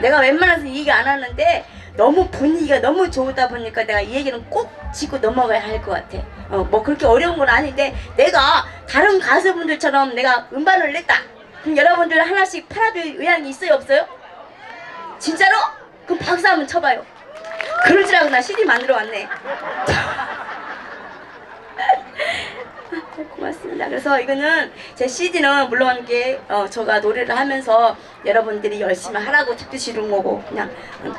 내가 웬만해서 이 얘기 안 하는데 너무 분위기가 너무 좋다 보니까 내가 이 얘기는 꼭 짚고 넘어가야 할 것 같아. 어, 뭐 그렇게 어려운 건 아닌데 내가 다른 가수분들처럼 내가 음반을 냈다. 그럼 여러분들 하나씩 팔아줄 의향이 있어요 없어요? 진짜로? 그럼 박수 한번 쳐봐요. 알고 나 CD 만들어 왔네. 고맙습니다. 그래서 이거는 제 CD는 물론 이게 어, 제가 노래를 하면서 여러분들이 열심히 하라고 주시는 거고 그냥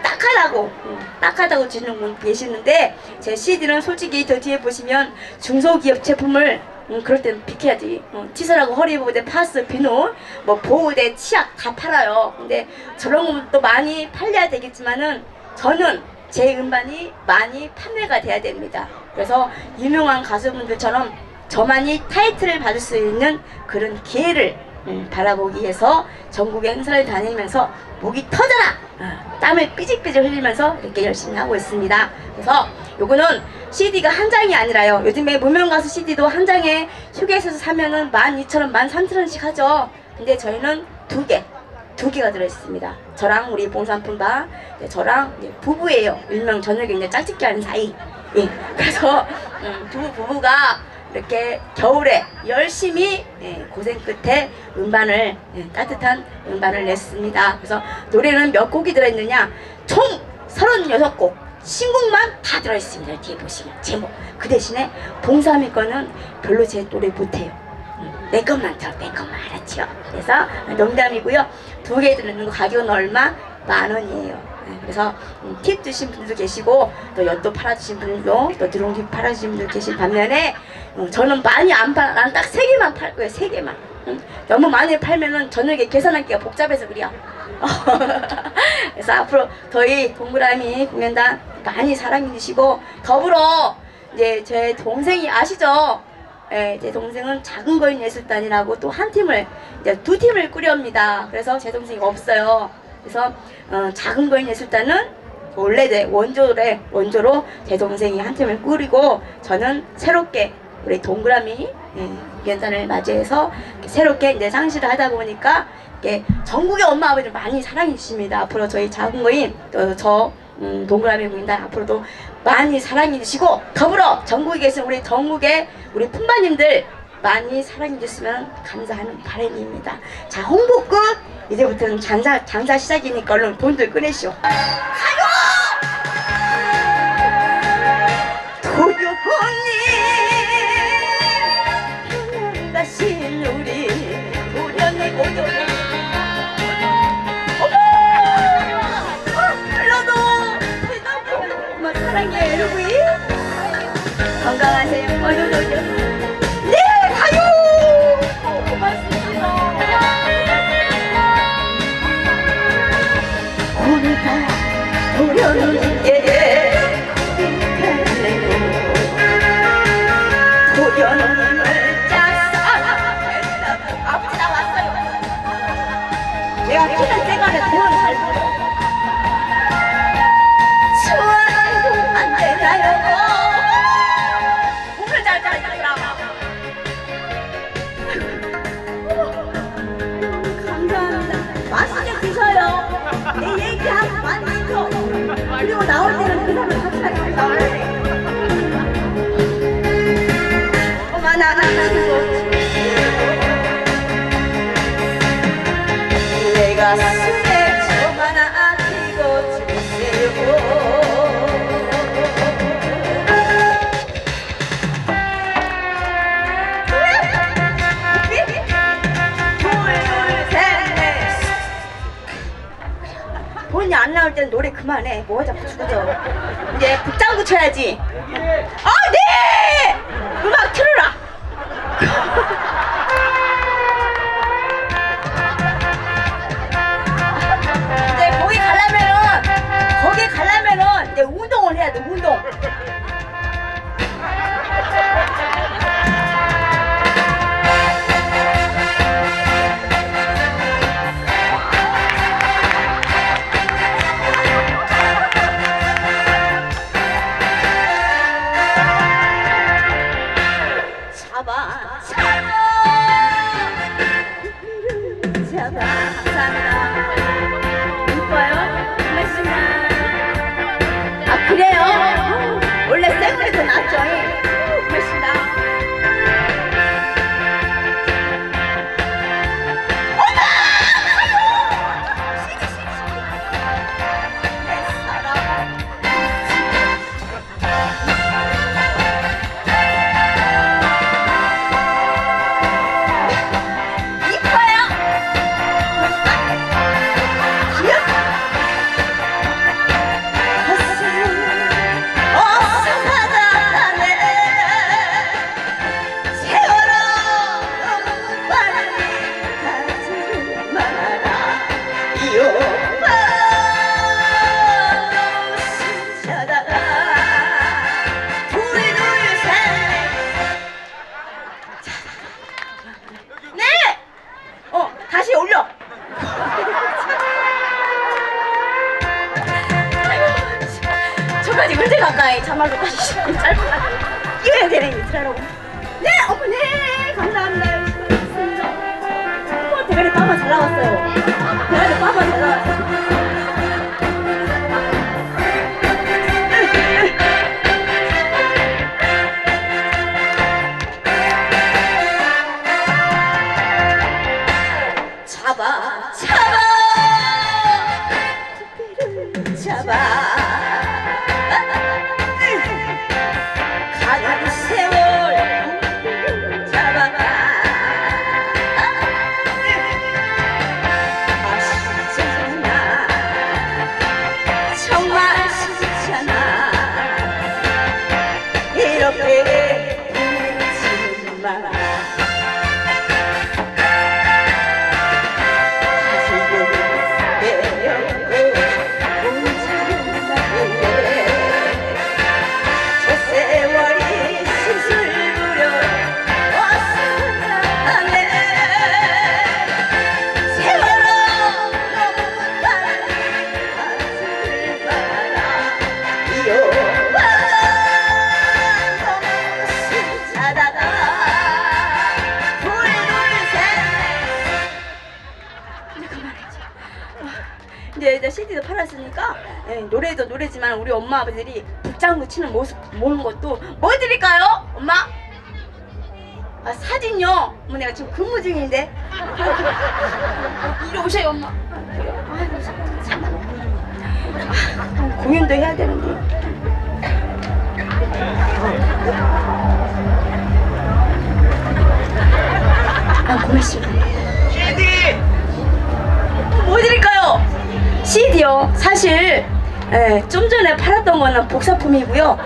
딱 하라고 음, 딱 하다고 주시는 분 계시는데 제 CD는 솔직히 저 뒤에 보시면 중소기업 제품을 음, 그럴 땐 비켜야지. 어, 티스라고 허리보호대, 파스, 비누, 뭐 보호대, 치약 다 팔아요. 근데 저런 것도 많이 팔려야 되겠지만은 저는 제 음반이 많이 판매가 돼야 됩니다. 그래서 유명한 가수분들처럼 저만이 타이틀을 받을 수 있는 그런 기회를 음, 바라보기 위해서 전국의 행사를 다니면서 목이 터져라! 어, 땀을 삐질삐질 흘리면서 이렇게 열심히 하고 있습니다. 그래서 요거는 CD가 한 장이 아니라요. 요즘에 무명 가수 CD도 한 장에 휴게소에서 사면은 12,000원, 13,000원씩 하죠. 근데 저희는 두 개, 두 개가 들어있습니다. 저랑 우리 봉산품바, 네, 저랑 부부예요. 일명 저녁에 이제 짝짓기 하는 사이. 예. 그래서 음, 두 부부가 이렇게 겨울에 열심히 예, 고생 끝에 음반을 예, 따뜻한 음반을 냈습니다. 그래서 노래는 몇 곡이 들어있느냐? 총 36곡. 신곡만 다 들어있습니다. 뒤에 보시면 제목. 그 대신에 봉삼이 거는 별로 제 노래 못해요. 음, 내 것만 들어, 내 것만 알았죠. 그래서 농담이고요. 두 개 들는 거 가격은 얼마? 만 원이에요. 네, 그래서 음, 팁 주신 분들도 계시고 또 엿도 팔아주신 분들도 또 드롱기 팔아주신 분들 계신 반면에 어, 저는 많이 안 팔아 난딱 세 개만 팔 거예요 세 개만 응? 너무 많이 팔면은 저녁에 계산하기가 복잡해서 그래요 그래서 앞으로 저희 동그라미 공연단 많이 사랑해 주시고 더불어 이제 제 동생이 아시죠? 예, 제 동생은 작은 거인 예술단이라고 또 한 팀을 이제 두 팀을 꾸렵니다. 그래서 제 동생이 없어요. 그래서 어, 작은 거인 예술단은 원래대 원조래 원조로 제 동생이 한 팀을 꾸리고 저는 새롭게 우리 동그라미 예, 연단을 맞이해서 새롭게 이제 상시를 하다 보니까 전국의 엄마 아버지를 많이 사랑해 주십니다. 앞으로 저희 작은 거인 또저 음, 동그라미 공인단 앞으로도 많이 사랑해 주시고 더불어 전국에 계신 우리 전국의 우리 품바님들 많이 사랑해 주시면 감사하는 바람입니다. 자 홍보 끝. 이제부터는 장사 장사 시작이니까 얼른 돈들 꺼내시오. 가요! 도요 언니 우리! 불러도 대답이 엄마 사랑해 여러분 건강하세요. 어여 어여 가 숨에 저만 아끼고 주세요 둘셋넷 돈이 안 나올 땐 노래 그만해. 뭐가 자꾸 죽어져. 이제 북장구 쳐야지. 아 네! 음악 틀어라 이제 운동을 해야 돼 운동? 잡아. 잡아. 잡아. 감사합니다 이 뻐요 엄마의 참말로까지 짧은 날 이어야 되네 이틀하라고. 네 어머 네 감사합니다. 하겠습니다. 어머 대가리 빠마 잘 나왔어요. 대가리 빠마 이제 이제 CD도 팔았으니까 예, 노래도 노래지만 우리 엄마 아버들이 북장구 치는 모습 보는 것도 뭐 드릴까요? 엄마? 아 사진요? 어머 내가 지금 근무 중인데 이리 오세요 엄마 아이고 공연도 해야 되는데 아 고맙습니다 뭐 드릴까요? CD요. 사실 예, 좀 전에 팔았던 거는 복사품이고요.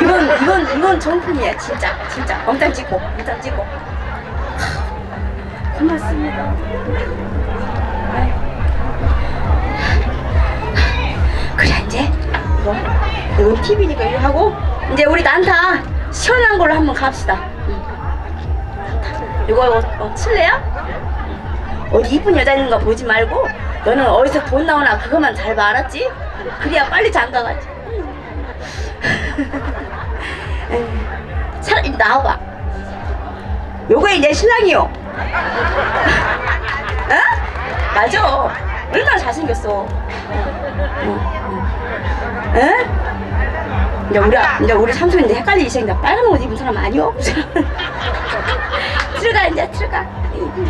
이건 이건 이건 정품이에요. 진짜 진짜 엉땅 찍고 엉땅 찍고. 하, 고맙습니다. 이거 이건 TV니까 이거 하고 이제 우리 난타 시원한 걸로 한번 갑시다. 응. 이거 어, 어, 칠래요? 어디 이쁜 여자 있는 거 보지 말고 너는 어디서 돈 나오나 그것만 잘 봐 알았지? 그래야 빨리 장가가지 차라리 나와봐 요거이 내 신랑이요 어? 맞아 얼마나 잘생겼어 응? 응? 이제 우리 아- 이제 우리 삼촌 이제 헷갈리기 시작인다 빨간 옷 입은 사람 아니요? 들어가 이제 들어가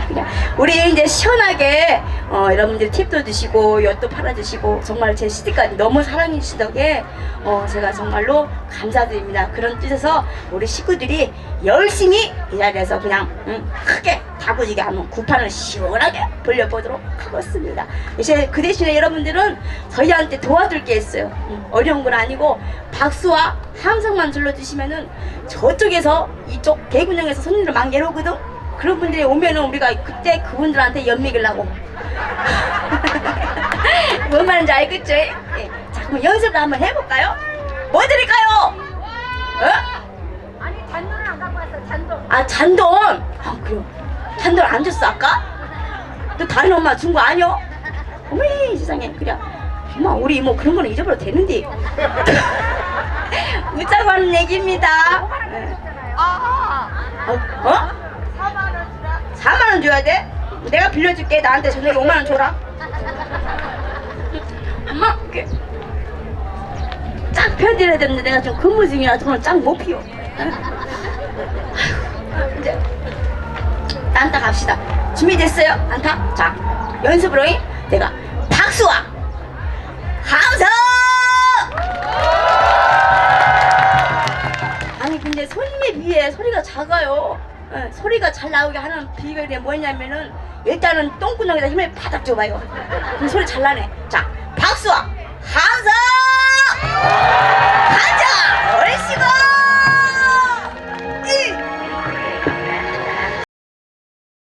그냥 우리 이제 시원하게 어, 여러분들 팁도 주시고 엿도 팔아주시고 정말 제 CD까지 너무 사랑해 주신 덕에 어, 제가 정말로 감사드립니다 그런 뜻에서 우리 식구들이 열심히 이 자리에서 그냥 음, 크게 다부지게 한번 구판을 시원하게 벌려보도록 하겠습니다 이제 그 대신에 여러분들은 저희한테 도와줄 게 있어요 음, 어려운 건 아니고 박수와 함성만 질러주시면은 저쪽에서 이쪽 대군형에서 손님들 막 내려오거든 그런 분들이 오면은 우리가 그때 그분들한테 연맥이려고 뭔 말인지 알겠죠? 예. 자 그럼 연습을 한번 해볼까요? 뭐 드릴까요? 어? 아니 잔돈을 안 갖고 왔어 잔돈 아 잔돈 아 그래요 잔돈 안 줬어 아까? 너 다른 엄마 준 거 아니요? 어머니 세상에 그래 엄마 우리 뭐 그런 거는 잊어버려도 되는데 웃자고 하는 얘기입니다 예. 아 어? 어? 4만원 주라 4만 원 줘야 돼? 내가 빌려줄게 나한테 저녁에 5만 원 줘라 엄마 이렇게 쫙 펴드려야 되는데 내가 지금 근무 중이라 돈을 쫙 못 피워 아 안타 갑시다 준비됐어요 안타? 자 연습으로 잉? 내가 박수와 함성 아니 근데 손님에 비해 소리가 작아요. 예, 소리가 잘 나오게 하는 비결이 뭐냐면은 일단은 똥구멍에다 힘을 바닥 줘봐요. 그럼 소리 잘 나네. 자 박수와 함성!